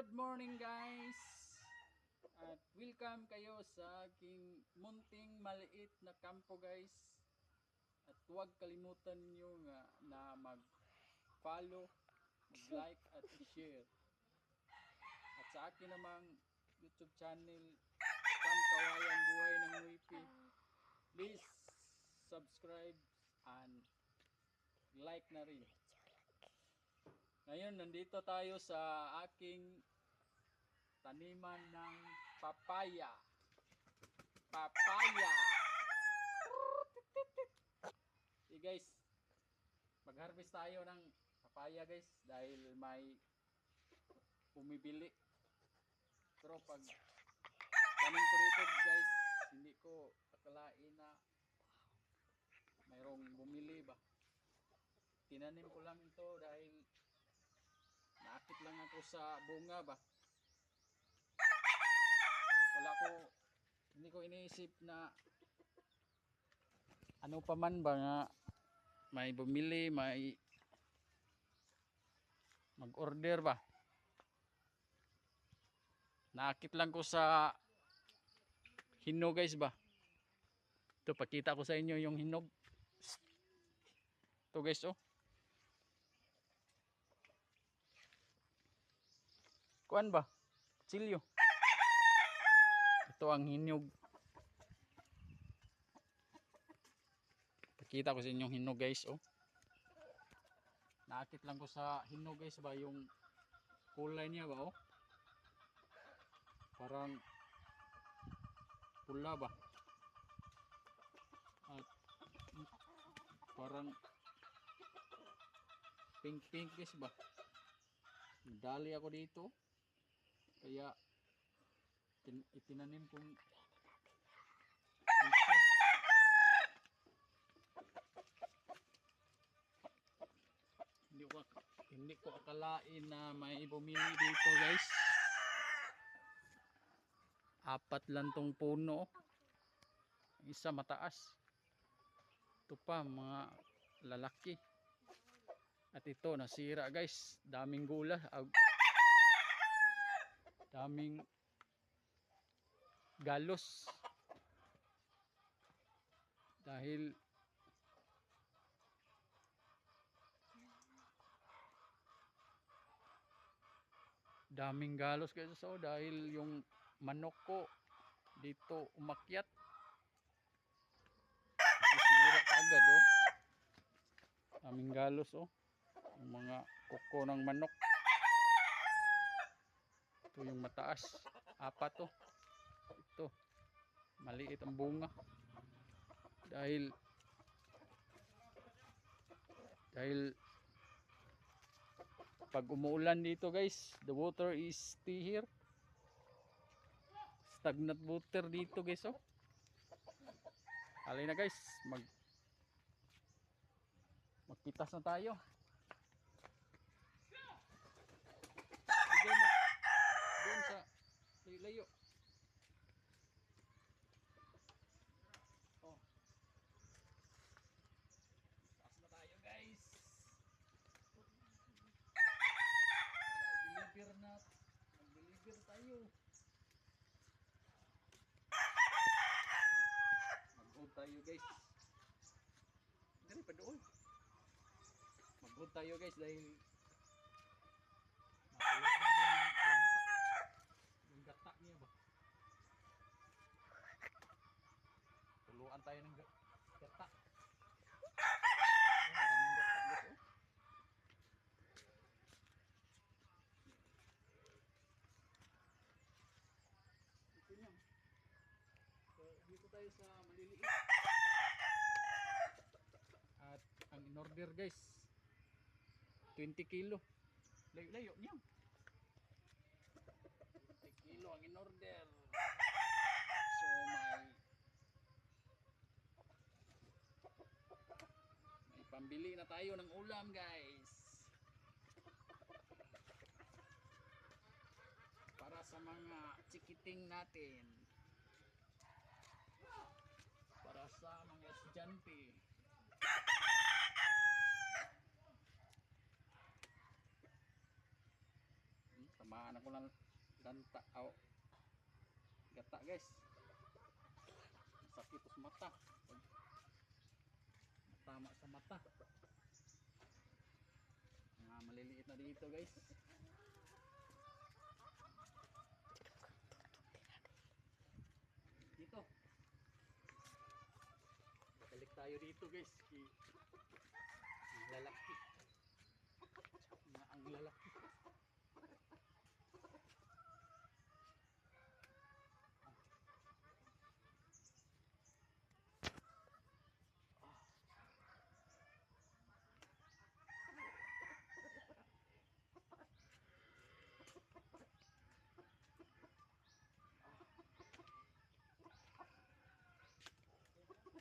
Good morning guys! At welcome kayo sa aking munting maliit na kampo guys. At huwag kalimutan nyo nga na mag-follow, mag-like at share. At sa akin namang YouTube channel, Kam Kawayan Buhay ng Wipi. Please subscribe and like na rin. Ngayon, nandito tayo sa aking taniman ng papaya. Papaya! Okay guys, mag-harvest tayo ng papaya guys dahil may bumibili. Pero pag tanim ko rito guys, hindi ko akalain na mayroong bumili ba. Tinanim ko lang ito dahil Ako sa bunga ba. Wala ko, hindi ko iniisip na ano pa man ba nga may bumili, may mag-order ba. Nakit lang ko sa hinog guys ba. Ito, pakita ko sa inyo yung hinog. Ito guys oh. Kuan ba? Kutsilyo. Ito ang hinog. Pakita ko sa inyong hinog guys, oh. Nakakit lang ko sa hinog guys ba yung kulay niya ba, oh. Parang pula ba? At parang pink pinkish ba? Dali ako dito. Kaya tin itinanim kong. Hindi ko hindi ko akalain na may bumili dito, guys. Apat lang tong puno. Isa mataas. Ito pa mga lalaki. At ito nasira, guys. Daming gula. Daming galos. Dahil daming galos guys so dahil yung manok ko dito umakyat. Sisira agad oh. Daming galos oh. Yung mga kuko ng manok ito yung mataas. Apat to? Ito. Maliit ang bunga. Dahil dahil pag umuulan dito guys the water is stay here. Stagnant water dito guys oh. Alay na guys. Mag magpitas na tayo Sige mo doon sa layo oh. Taas na tayo guys. Deliver na. Mag-deliver tayo. Mag-hold tayo guys. Dali pa doon. Mag-hold tayo guys dahil Matulog na yung lampa. yung gata niya ba tuluan tayo ng ga- gata oh, maraming gata guys oh Ito niya. So, dito tayo sa maliliit. At ang in-order guys, 20 kilo. Layo-layo niya. 20 kilo ang in-order. So, may may pambili na tayo ng ulam guys. para sa mga chikiting natin para sa estudyante Hmm, tamaan ako ng lanta aw. Gata guys. Sakit sa mata. Tama sa mata. Mga maliliit na dito guys dito balik tayo dito guys. Lalaki na ang lalaki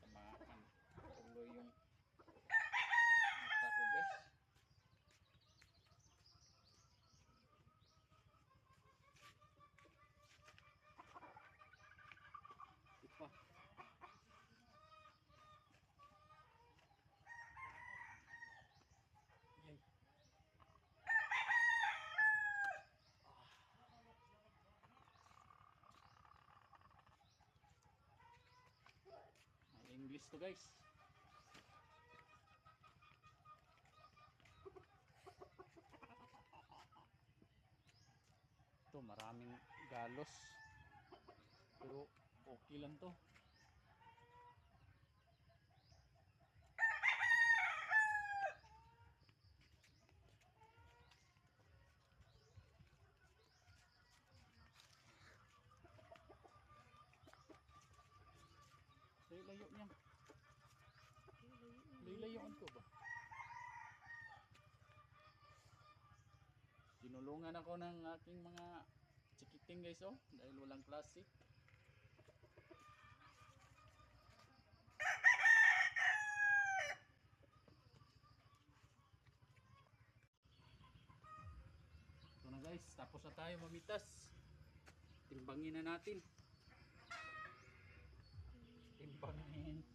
tamaan tuloy yung mata ko guys Ipa. Yan. Ah, English to guys. Ito maraming galos. Pero okay lang to. Layo. Lilayuan ko ba? Tinulungan ako ng aking mga chikiting guys oh dahil walang plastic. Ito na guys, tapos na tayo mamitas. Timbangin na natin. Timbangin.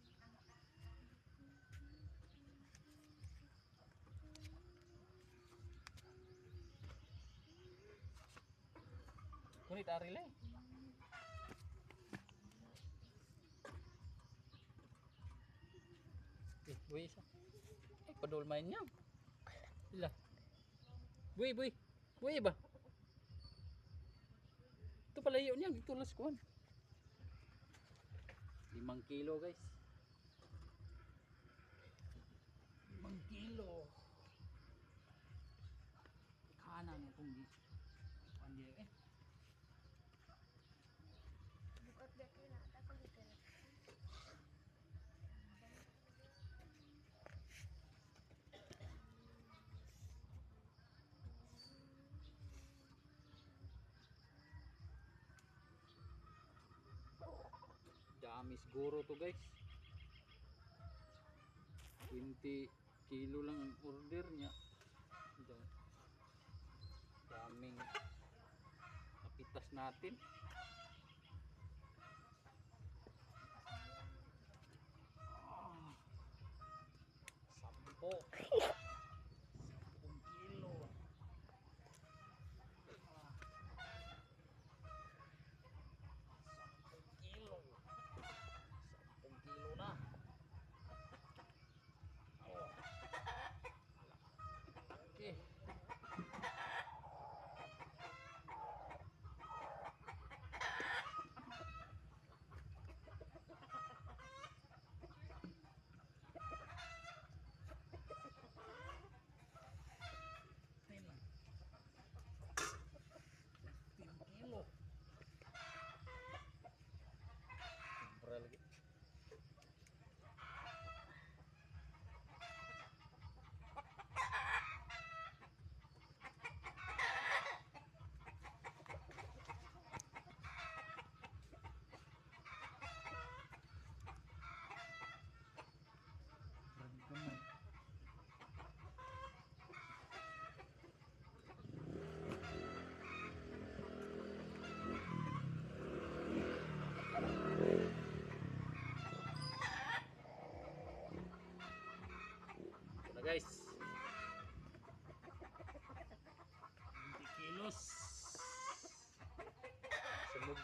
Kunit ari le. Eh, buhay isa. Eh, padulmain niya. Ila. Buhay, buhay. Buhay ba? Ito pala yun niya. Ito las kuhan. Limang kilo guys. Limang kilo. Kanan kung di. Pandi eh. Dami siguro to guys. 20 kilo lang ang order niya. Da- Daming napitas natin. walk.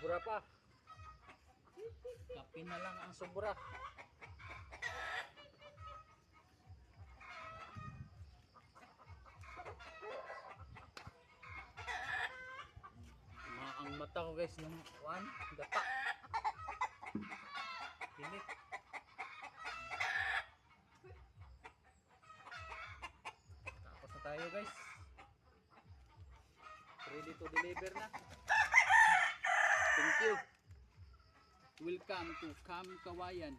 Sobra pa. Kape na lang ang sobra. Ma ang mata ko guys ng one, gata. Pilit. Tapos tayo guys. Ready to deliver na. Thank you. Welcome to Cam Kawayan.